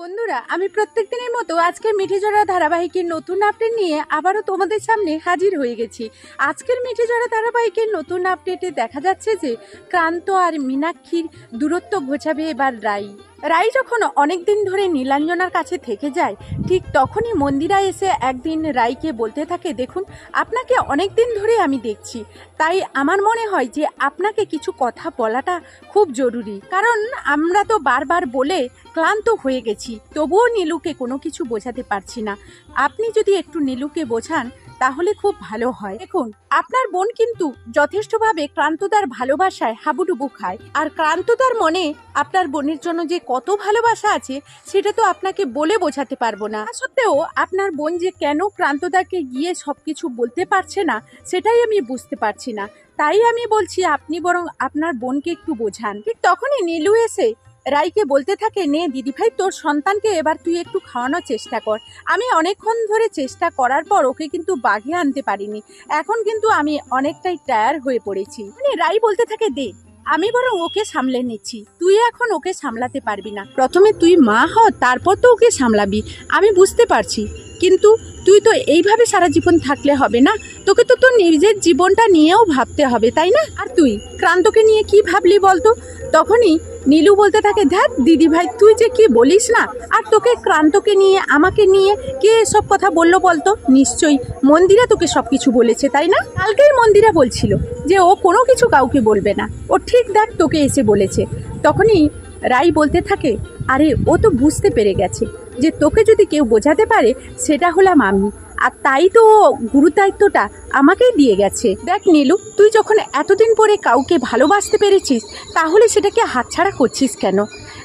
বন্ধুরা, আমি প্রত্যেক দিনের মতো আজকের মিঠিজড়া ধারাবাহিকের নতুন আপডেট নিয়ে আবারও তোমাদের সামনে হাজির হয়ে গেছি। আজকের মিঠিজড়া ধারাবাহিকের নতুন আপডেটে দেখা যাচ্ছে যে ক্রান্ত আর মীনাক্ষীর দূরত্ব ঘোচাবে এবার রাই। রাই যখন অনেক দিন ধরে নীলাঞ্জনার কাছে থেকে যায়, ঠিক তখনই মন্দিরা এসে একদিন রাইকে বলতে থাকে, দেখুন, আপনাকে অনেক দিন ধরে আমি দেখছি। তাই আমার মনে হয় যে আপনাকে কিছু কথা বলাটা খুব জরুরি। কারণ আমরা তো বারবার বলে ক্লান্ত হয়ে গেছি। তবুও নীলুকে কোনো কিছু বোঝাতে পারছি না। আপনি যদি একটু নীলুকে বোঝান তাহলে খুব ভালো হয়। দেখুন, আপনার বোন কিন্তু যথেষ্টভাবে ক্রান্তদার ভালোবাসায় হাবুডুবু খায়। আর ক্রান্তদার মনে আপনার বোনের জন্য যে কত ভালোবাসা আছে, সেটা তো আপনাকে বলে বোঝাতে পারব না। সত্ত্বেও আপনার বোন যে কেন ক্রান্তদাকে গিয়ে সব কিছু বলতে পারছে না, সেটাই আমি বুঝতে পারছি না। তাই আমি বলছি, আপনি বরং আপনার বোনকে একটু বোঝান। ঠিক তখনই নীলু এসে রাইকে বলতে থাকে, নে দিদিভাই তোর সন্তানকে এবার তুই একটু খাওয়ানোর চেষ্টা কর। আমি অনেকক্ষণ ধরে চেষ্টা করার পর ওকে কিন্তু বাঘে আনতে পারিনি। এখন কিন্তু আমি অনেকটাই টায়ার হয়ে পড়েছি। মানে রাই বলতে থাকে, দে, আমি বরং ওকে সামলে নিচ্ছি। তুই এখন ওকে সামলাতে পারবি না। প্রথমে তুই মা হ, তারপর তো ওকে সামলাবি। আমি বুঝতে পারছি। কিন্তু তুই তো এইভাবে সারা জীবন থাকলে হবে না। তোকে তো তোর নিজের জীবনটা নিয়েও ভাবতে হবে, তাই না? আর তুই, ক্রান্তকে নিয়ে কি ভাবলি বলতো? তখনই নীলু বলতে থাকে ধ্যাত দিদি ভাই তুই যে কি বলিস না? আর তোকে, ক্রান্তকে নিয়ে, আমাকে নিয়ে কে সব কথা বলল বলতো? নিশ্চয়ই, মন্দিরা তোকে সব কিছু বলেছে, তাই না? কালকেই মন্দিরা বলছিল যে ও কোনো কিছু কাউকে বলবে না। ও ঠিক দেখ তোকে এসে বলেছে। তখনই রাই বলতে থাকে, আরে, ও তো বুঝতে পেরে গেছে যে তোকে যদি কেউ বোঝাতে পারে, সেটা হলাম আমি। আর তাই তো গুরু দায়িত্বটা আমাকেই দিয়ে গেছে। দেখ নীলু, তুই যখন এতদিন পরে কাউকে ভালোবাসতে পেরেছিস, তাহলে সেটাকে হাতছাড়া করছিস কেন?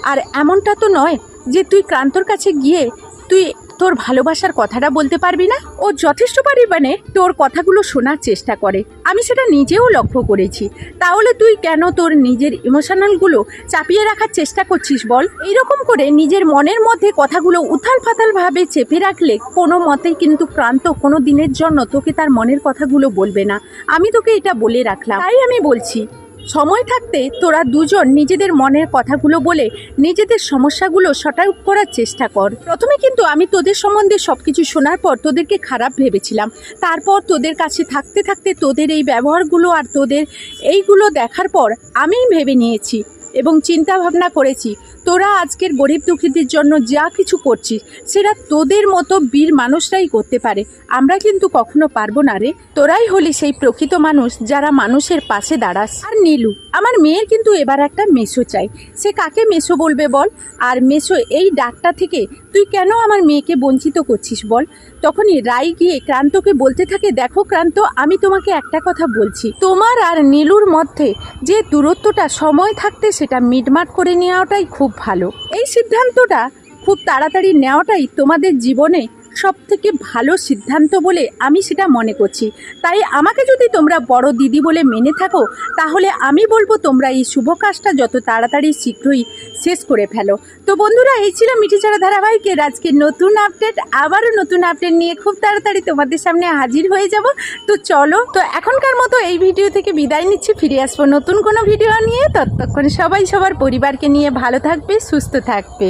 আর এমনটা তো নয় যে তুই ক্রান্তর কাছে গিয়ে তুই তোর ভালোবাসার কথাটা বলতে পারবি না? ও যথেষ্ট পরিমাণে তোর কথাগুলো শোনার চেষ্টা করে। আমি সেটা নিজেও লক্ষ্য করেছি। তাহলে তুই কেন তোর নিজের ইমোশনালগুলো চাপিয়ে রাখার চেষ্টা করছিস বল? এইরকম করে নিজের মনের মধ্যে কথাগুলো উথাল ফাতাল ভাবে চেপে রাখলে কোনো মতেই কিন্তু ক্রান্ত কোনো দিনের জন্য তোকে তার মনের কথাগুলো বলবে না। আমি তোকে এটা বলে রাখলাম। তাই আমি বলছি সময় থাকতে তোরা দুজন নিজেদের মনের কথাগুলো বলে নিজেদের সমস্যাগুলো শর্ট আউট করার চেষ্টা কর। প্রথমে কিন্তু আমি তোদের সম্বন্ধে সব কিছু শোনার পর তোদেরকে খারাপ ভেবেছিলাম। তারপর তোদের কাছে থাকতে থাকতে তোদের এই ব্যবহারগুলো আর তোদের এইগুলো দেখার পর আমিই ভেবে নিয়েছি। এবং চিন্তা ভাবনা করেছি, তোরা আজকের গরিব দুঃখীদের জন্য যা কিছু করছিস, সেটা তোদের মতো বীর মানুষরাই করতে পারে। আমরা কিন্তু কখনো পারব না রে। তোরাই হলি সেই প্রকৃত মানুষ যারা মানুষের পাশে দাঁড়াস। আর নীলু, আমার মেয়ের কিন্তু এবার একটা মেসো চাই। সে কাকে মেসো বলবে বল? আর মেসো, এই ডাকটা থেকে তুই কেন আমার মেয়েকে বঞ্চিত করছিস বল? তখনই রাই গিয়ে ক্রান্তকে বলতে থাকে, দেখো ক্রান্ত, আমি তোমাকে একটা কথা বলছি। তোমার আর নীলুর মধ্যে যে দূরত্বটা সময় থাকতে সেটা মিটমাট করে নেওয়াটাই খুব ভালো। এই সিদ্ধান্তটা খুব তাড়াতাড়ি নেওয়াটাই তোমাদের জীবনে সব থেকে ভালো সিদ্ধান্ত বলে আমি সেটা মনে করছি। তাই আমাকে যদি তোমরা বড় দিদি বলে মেনে থাকো, তাহলে আমি বলব তোমরা এই শুভ কাজটা যত তাড়াতাড়ি শীঘ্রই শেষ করে ফেলো। তো বন্ধুরা, এই ছিল মিঠিচারা ধারাবাহিকের আজকে নতুন আপডেট। আবারও নতুন আপডেট নিয়ে খুব তাড়াতাড়ি তোমাদের সামনে হাজির হয়ে যাব। তো চলো, তো এখনকার মতো এই ভিডিও থেকে বিদায় নিচ্ছি। ফিরে আসব নতুন কোনো ভিডিও নিয়ে। ততক্ষণ সবাই সবার পরিবারকে নিয়ে ভালো থাকবে, সুস্থ থাকবে।